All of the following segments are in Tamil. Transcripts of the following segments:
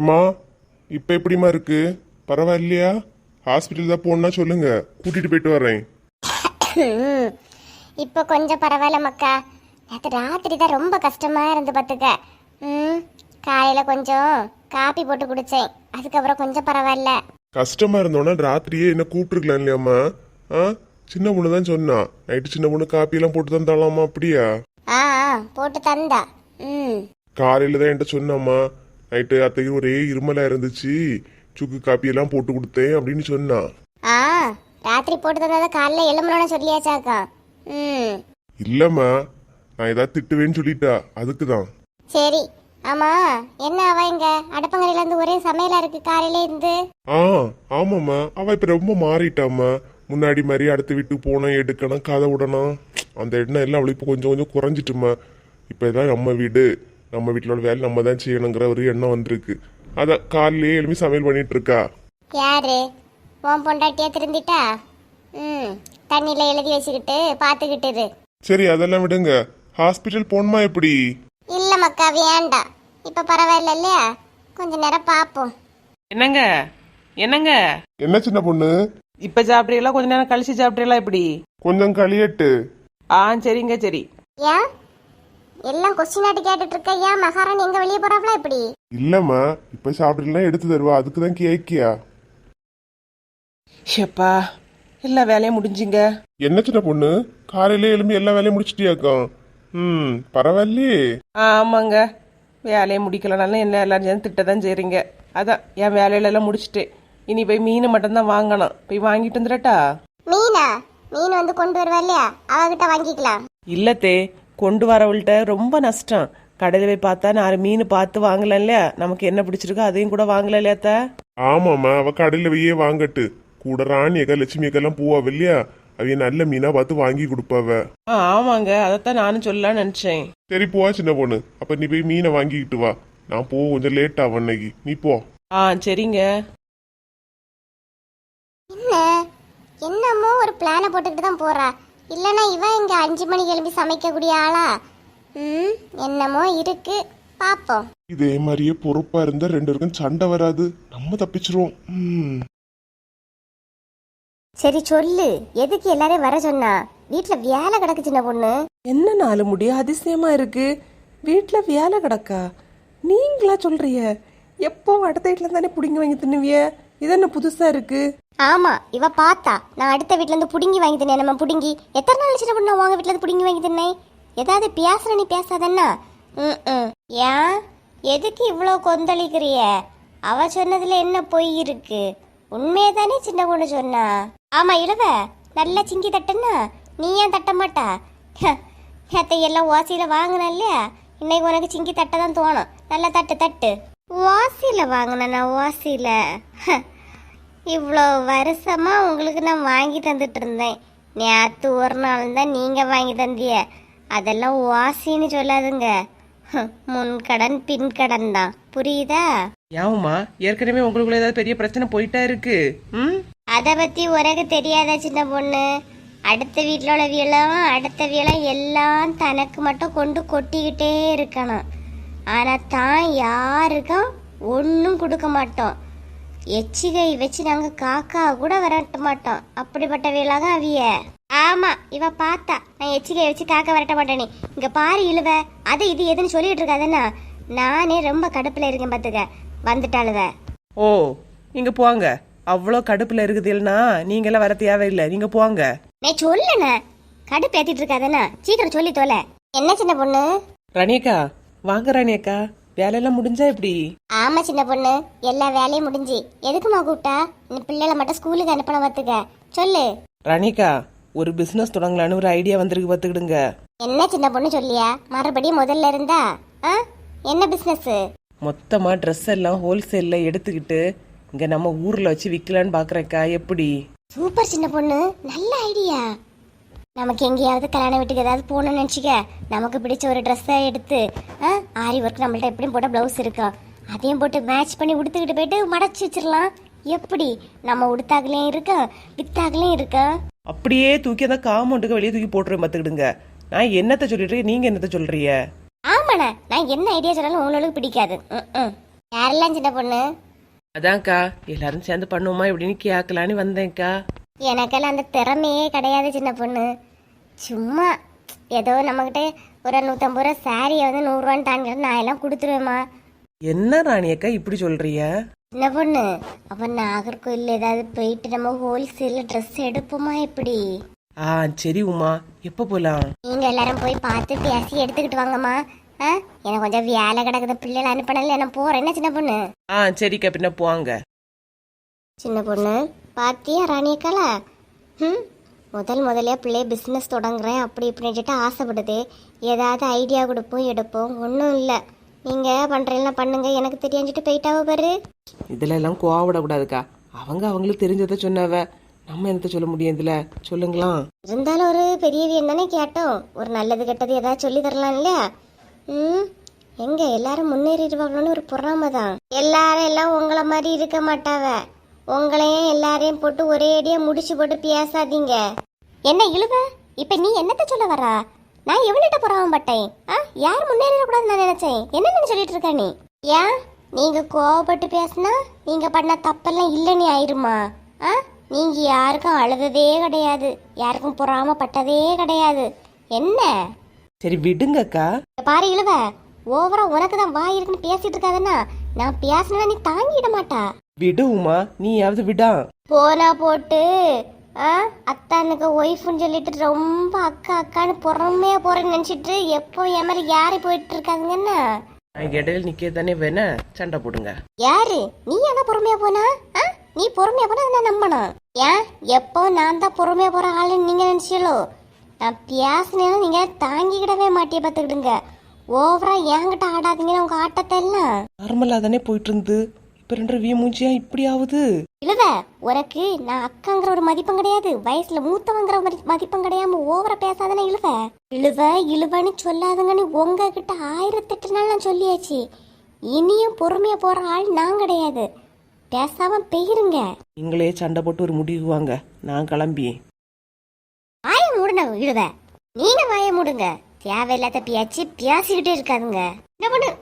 அம்மா இப்போ எப்படிம்மா இருக்கு? பரவாயில்லையா? ஹாஸ்பிட்டல் தான் போகணுன்னா சொல்லுங்க. கூட்டிட்டு போயிட்டு வரேன். இப்போ கொஞ்சம் பரவாயில்ல மக்கா. நேற்று ராத்திரி தான் ரொம்ப கஷ்டமா இருந்து பார்த்துக்க ம் காலையில் கொஞ்சம் காப்பி போட்டு குடித்தேன் அதுக்கப்புறம் கொஞ்சம் பரவாயில்ல. கஷ்டமா இருந்தோன்னா ராத்திரியே என்ன கூப்பிட்டுருக்கலாம் இல்லையாம்மா? ஆ சின்ன பொண்ணு தான் சொன்னா. நைட்டு சின்ன பொண்ணு காப்பியெல்லாம் போட்டு தந்தாலாமா அப்படியா? ஆ ஆ, போட்டு தந்தா. ம். காலையில தான் என்கிட்ட சொன்னாம்மா. நைட்டு அத்தைக்கு ஒரே இருமலா இருந்துச்சு. சுக்கு காப்பியெல்லாம் போட்டு கொடுத்தேன் அப்படின்னு சொன்னா. ஆ ராத்திரி போட்டு தந்ததை காலைல எலும்புனோன்னு சொல்லியாச்சாக்கா. ம். இல்லம்மா நான் ஏதாவது திட்டுவேன்னு சொல்லிட்டா. அதுக்கு தான் சரி. ஆமா என்ன அவ இங்க? அடுப்பங்கரையில இருந்து ஒரே சமையலா இருக்கு காலையில இருந்து? ஆ ஆமாம்மா. அவ இப்ப ரொம்ப மாறிட்டாம்மா. முன்னாடி மாதிரி அடுத்த வீட்டுக்கு போனோம் எடுக்கணும் கதை விடணும். அந்த எண்ணம் எல்லாம் அவளுக்கு இப்போ கொஞ்சம் கொஞ்சம் குறைஞ்சிட்டுமா இப்போ இதான் நம்ம வீடு. நம்ம வீட்டிலோட வேலை நம்ம தான் செய்யணுங்கிற ஒரு எண்ணம் வந்திருக்கு. அதான் காலையிலேயே எழுப்பி சமையல் பண்ணிட்டு இருக்கா யாரு? உன் பொண்டாட்டியா திருந்திட்டா? ம் தண்ணியில எழுதி வச்சுக்கிட்டு பார்த்துக்கிட்டு இரு. சரி அதெல்லாம் விடுங்க. ஹாஸ்பிட்டல் போகணுமா எப்படி? இல்ல மக்கா வேண்டாம் இப்ப பரவாயில்ல இல்லையா? கொஞ்ச நேரம் பாப்போம். என்னங்க? என்னங்க? என்ன சின்ன பொண்ணு? இப்ப சாப்பிட்றீங்களா? கொஞ்ச நேரம் கழிச்சு சாப்பிட்றீங்களா எப்படி? கொஞ்சம் களியட்டு ஆ சரிங்க சரி. ஏன்? எல்லாம் கொஸ்டின் ஆட்டி கேட்டுட்டு இருக்க ஏன் மகாராணி எங்க வெளியே போறாப்ல எப்படி இல்லம்மா இப்ப சாப்பிடலாம் எடுத்து தருவா. அதுக்கு தான் கேக்கியா ஷப்பா எல்லா வேலையும் முடிஞ்சுங்க. என்ன சின்ன பொண்ணு? காலையிலே எழும்பி எல்லா வேலையும் முடிச்சிட்டியாக்கும் ம் பரவாயில்லையே. ஆமாங்க. வேலையை முடிக்கலனாலும் என்ன எல்லாரும் சேர்ந்து திட்ட தான் செய்றீங்க. அதான் என் வேலையிலெல்லாம் முடிச்சிட்டேன் இனி போய் மீன் மட்டும்தான் வாங்கணும். போய் வாங்கிட்டு வந்துடட்டா? மீனா? மீன் வந்து கொண்டு வருவா இல்லையா? அவகிட்ட வாங்கிக்கலாம். இல்லத்தே கொண்டு வரவள்கிட்ட ரொம்ப நஷ்டம். கடையில் போய் பார்த்தா நாலு மீன் பார்த்து வாங்கலாம் இல்லையா? நமக்கு என்ன பிடிச்சிருக்கோ அதையும் கூட வாங்கலாம் இல்லையாத்தா ஆமாம்மா அவ கடையில வையே வாங்கட்டு. கூட ராணி அக்கா லட்சுமி அக்கெல்லாம் பூவா இல்லையா? அவைய நல்ல மீனா பார்த்து வாங்கி கொடுப்பாவ. ஆ ஆமாங்க. அதைத்தான் நானும் சொல்லலாம்னு நினச்சேன். சரி போவா சின்ன பொண்ணு. அப்ப நீ போய் மீனை வாங்கிக்கிட்டு வா. நான் போ கொஞ்சம் லேட் ஆகும் அன்னைக்கு. நீ போ. ஆ சரிங்க. என்ன என்னமோ ஒரு பிளானை போட்டுக்கிட்டு தான் போறா. இல்லைன்னா இவன் இங்க அஞ்சு மணிக்கு எழுப்பி சமைக்கக்கூடிய ஆளா? ம் என்னமோ இருக்கு. பாப்போம். இதே மாதிரியே பொறுப்பா இருந்தா ரெண்டு பேருக்கும் சண்டை வராது. நம்ம தப்பிச்சிருவோம். ம். சரி சொல்லு. எதுக்கு எல்லாரையும் வர சொன்னா? வீட்ல வேலை கிடக்கு சின்ன பொண்ணு. என்ன நாலு முடி அதிசயமா இருக்கு? வீட்டில் வேலை கிடக்கா? நீங்களா சொல்றிய? எப்போ அடுத்த வீட்டில் தானே பிடிங்கி வாங்கி தின்னுவிய? இது என்ன புதுசா இருக்கு? ஆமா இவ பார்த்தா. நான் அடுத்த வீட்ல இருந்து புடுங்கி வாங்கி தின்னேன் நம்ம புடுங்கி. எத்தனை நாள் சின்ன பொண்ணு உங்க வீட்ல இருந்து புடுங்கி வாங்கி தின்னேன் ஏதாவது பேசுற நீ பேசாதன்னா. ம் ம். ஏன்? எதுக்கு இவ்வளோ கொந்தளிக்கிறிய? அவ சொன்னதுல என்ன பொய் இருக்கு? உண்மையை தானே சின்ன பொண்ணு சொன்னா? ஆமா இளவ. நல்லா சிங்கி தட்டுன்னா நீ ஏன் தட்ட மாட்டா? நேத்தை எல்லாம் ஓசையில வாங்கின இல்லையா? இன்னைக்கு உனக்கு சிங்கி தட்ட தான் தோணும். நல்லா தட்டு தட்டு. ஓசையில வாங்கினா ஓசையில? இவ்வளோ வருஷமா உங்களுக்கு நான் வாங்கி தந்துட்டு இருந்தேன். நேற்று ஒரு நாள் தான் நீங்க வாங்கி தந்திய. அதெல்லாம் வாசின்னு சொல்லாதுங்க. முன்கடன் பின்கடன் தான். புரியுதா? ஏவுமா ஏற்கனவே உங்களுக்குள்ள ஏதாவது பெரிய பிரச்சனை போயிட்டா இருக்கு. ம்? அதை பத்தி உனக்கு தெரியாத சின்ன பொண்ணு? அடுத்த வீட்டில் உள்ள வீலம் அடுத்த வீலம் எல்லாம் தனக்கு மட்டும் கொண்டு கொட்டிக்கிட்டே இருக்கணும். ஆனா தான் யாருக்கும் ஒன்றும் கொடுக்க மாட்டோம். எச்சிகை வச்சு நாங்க காக்கா கூட விரட்ட மாட்டோம். அப்படிப்பட்ட வீலாக அவிய. ஆமா இவ பார்த்தா. நான் எச்சிகை வச்சு காக்கா விரட்ட மாட்டேனே. இங்க பாரு இழுவ. அது இது எதுன்னு சொல்லிட்டு இருக்காதன்னா நானே ரொம்ப கடுப்புல இருக்கேன் பாத்துக்க. வந்துட்டாளுவ. ஓ நீங்க போங்க. அவ்வளோ கடுப்புல இருக்குதுன்னா நீங்களாம் வர தேவையில்லை. நீங்க போங்க. நீ சொல்லுண்ண கடுப்பு ஏத்திட்டு இருக்காதண்ணா சீக்கிரம் சொல்லி தொலை. என்ன சின்ன பொண்ணு? ரணியக்கா வாங்க ரணியக்கா. வேலையெல்லாம் முடிஞ்சா எப்படி? ஆமா சின்ன பொண்ணு எல்லா வேலையும் முடிஞ்சு. எதுக்குமா கூப்பிட்டா? இந்த பிள்ளைகளை மட்டும் ஸ்கூலுக்கு அனுப்பணும் பார்த்துக்க. சொல்லு. ரணியக்கா ஒரு பிசினஸ் தொடங்கலான்னு ஒரு ஐடியா வந்திருக்கு பார்த்துக்கிடுங்க. என்ன சின்ன பொண்ணு சொல்லியா? மறுபடியும் முதல்ல இருந்தா? ஆ? என்ன பிசினஸ் மொத்தமாக ட்ரெஸ் எல்லாம் ஹோல்சேலில் எடுத்துக்கிட்டு இங்கே நம்ம ஊரில் வச்சு விற்கலான்னு பார்க்குறேக்கா எப்படி? சூப்பர் சின்ன பொண்ணு. நல்ல ஐடியா நமக்கு எங்கேயாவது கல்யாண வீட்டுக்கு ஏதாவது போகணும்னு நினச்சிக்க நமக்கு பிடிச்ச ஒரு ட்ரெஸ்ஸை எடுத்து ஆரி ஒர்க் நம்மள்ட்ட எப்படியும் போட்ட ப்ளவுஸ் இருக்கும் அதையும் போட்டு மேட்ச் பண்ணி உடுத்துக்கிட்டு போயிட்டு மடச்சி வச்சிடலாம். எப்படி? நம்ம உடுத்தாகலையும் இருக்கோம் வித்தாகலையும் இருக்கோம் அப்படியே தூக்கி அந்த காமௌண்ட்டுக்கு வெளியே தூக்கி போட்டுருவேன் பார்த்துக்கிடுங்க. நான் என்னத்தை சொல்லிட்டு நீங்கள் என்னத்தை சொல்கிறீங்க ஆமாண்ணே நான் என்ன ஐடியா சொன்னாலும் உங்களுக்கு பிடிக்காது. யாரெல்லாம் சின்ன பொண்ணு? அதான்க்கா எல்லாரும் சேர்ந்து பண்ணுவோமா இப்படின்னு கேட்கலான்னு வந்தேன்க்கா. எனக்கெல்லாம் அந்த திறமையே கிடையாது சின்ன பொண்ணு. சும்மா ஏதோ நம்மக்கிட்ட ஒரு நூற்றம்பது ரூபா சாரியை வந்து நூறுரூவான்னு நான் எல்லாம் கொடுத்துருவேம்மா. என்ன ராணி அக்கா இப்படி சொல்றிய சின்ன பொண்ணு அப்போ நாகர்கோயில் ஏதாவது போயிட்டு நம்ம ஹோல்சேலில் ட்ரெஸ் எடுப்போமா எப்படி? ஆ சரி உமா. எப்போ போலாம்? நீங்க எல்லாரும் போய் பார்த்து பேசி எடுத்துக்கிட்டு வாங்கம்மா. ஆ எனக்கு கொஞ்சம் வேலை கிடக்குது பிள்ளைகளை அனுப்பினால நான் போறேன் என்ன சின்ன பொண்ணு? ஆ சரிக்கா பின்ன போவாங்க சின்ன பொண்ணு பாத்தியா ராணியக்கால? ம் முதல் முதல்ல பிள்ளைய பிஸ்னஸ் தொடங்குறேன் அப்படி இப்படின்னு சொல்லிட்டு ஆசைப்படுது. ஏதாவது ஐடியா கொடுப்போம் எடுப்போம். ஒன்றும் இல்லை. நீங்கள் பண்ணுறீங்களா பண்ணுங்க. எனக்கு தெரியாஞ்சிட்டு போயிட்டாவ பாரு. இதுல எல்லாம் கோவப்படக்கூடாதுக்கா. அவங்க அவங்களுக்கு தெரிஞ்சதை சொன்னவ. நம்ம என்னத்த சொல்ல முடியும் இதுல? சொல்லுங்களா இருந்தாலும் ஒரு பெரியவி என்னன்னே கேட்டோம். ஒரு நல்லது கெட்டது ஏதாவது சொல்லி தரலாம் இல்லையா? ம் எங்க எல்லாரும் முன்னேறிடுவாங்களோன்னு ஒரு பொறாமை தான் எல்லாரும் எல்லாம் உங்களை மாதிரி இருக்க மாட்டாவ. உங்களையும் எல்லாரையும் போட்டு ஒரே அடியா முடிச்சு போட்டு பேசாதீங்க. என்ன இழுவ? இப்ப நீ என்னத்த சொல்ல வரா நான் எவனிட்ட பொறாமப்பட்டேன் ஆ யார் முன்னேறிடக்கூடாதுன்னு நான் நினைச்சேன். என்ன சொல்லிட்டு இருக்க நீ? ஏன்? நீங்க கோவப்பட்டு பேசினா நீங்க பண்ண தப்பெல்லாம் இல்லைன்னு ஆயிருமா? ஆ நீங்க யாருக்கும் அழுததே கிடையாது. யாருக்கும் பொறாமப்பட்டதே கிடையாது. என்ன? சரி விடுங்கக்கா. பாரு இழுவ. ஓவரா உனக்கு தான் வாய் இருக்குன்னு பேசிட்டு இருக்காதன்னா நான் பேசினா நீ தாங்கிட மாட்டா. விடு உமா நீயாவது விடா. போனா போட்டு ஆ அத்தானுக்கு ஒய்ஃப்னு சொல்லிட்டு ரொம்ப அக்கா அக்கான்னு பொறாமையா போறேன்னு நினைச்சிட்டு எப்போ என் மேல யாரு போயிட்டு இருக்காங்கன்னு நான் இடையில நிக்க தானே வேணா. சண்டை போடுங்க. யாரு? நீ என்ன பொறுமையா போனா? ஆ? நீ பொறுமையா போனா அதை நான் நம்பணும் ஏன்? எப்போ நான் தான் பொறுமையா போற ஆளுன்னு நீங்க நினைச்சீங்களோ நான் பேசினேன்னா நீங்க தாங்கிக்கிடவே மாட்டிய பார்த்துக்கிடுங்க. ஓவரா என்கிட்ட ஆடாதீங்கன்னு உங்க ஆட்டத்தை எல்லாம். நார்மலா தானே போயிட்டு இருந்து. ரெண்டு வீ மூஞ்சியா இப்படி ஆகுது இழுவ உனக்கு நான் அக்காங்கிற ஒரு மதிப்பம் கிடையாது. வயசுல மூத்தவங்கிற ஒரு மதிப்பம் கிடையாம ஓவரா பேசாதானே இழுவ. இழுவ இழுவன்னு சொல்லாதுங்கன்னு உங்ககிட்ட ஆயிரத்தெட்டு நாள் நான் சொல்லியாச்சு. இனியும் பொறுமையா போற ஆள் நான் கிடையாது. பேசாம பெயிருங்க. நீங்களே சண்டை போட்டு ஒரு முடிவு வாங்க. நான் கிளம்பி. வாய மூடுன இழுவ. நீங்க வாய மூடுங்க. தேவையில்லாத பேச்சு பேசிக்கிட்டே இருக்காதுங்க. என்ன பண்ணு?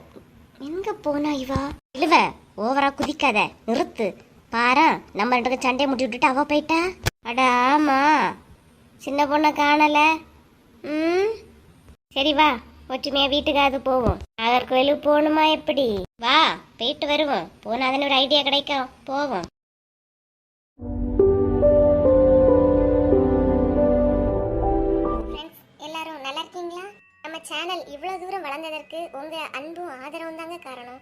எங்க போனா இவா? இழுவ. ஓவரா குதிக்காத நிறுத்து. பாரா நம்ம ரெண்டு சண்டையை முட்டி விட்டுட்டு அவ போயிட்டா? அட ஆமா. சின்ன பொண்ணை காணல. ம்? சரி வா ஒற்றுமையா வீட்டுக்காவது போவோம். நாகர்கோயிலுக்கு போகணுமா எப்படி? வா போயிட்டு வருவோம். போனா போனாதானே ஒரு ஐடியா கிடைக்கும். போவோம். எல்லாரும் நல்லா இருக்கீங்களா? நம்ம சேனல் இவ்வளோ தூரம் வளர்ந்ததற்கு உங்கள் அன்பும் ஆதரவும் தாங்க காரணம்.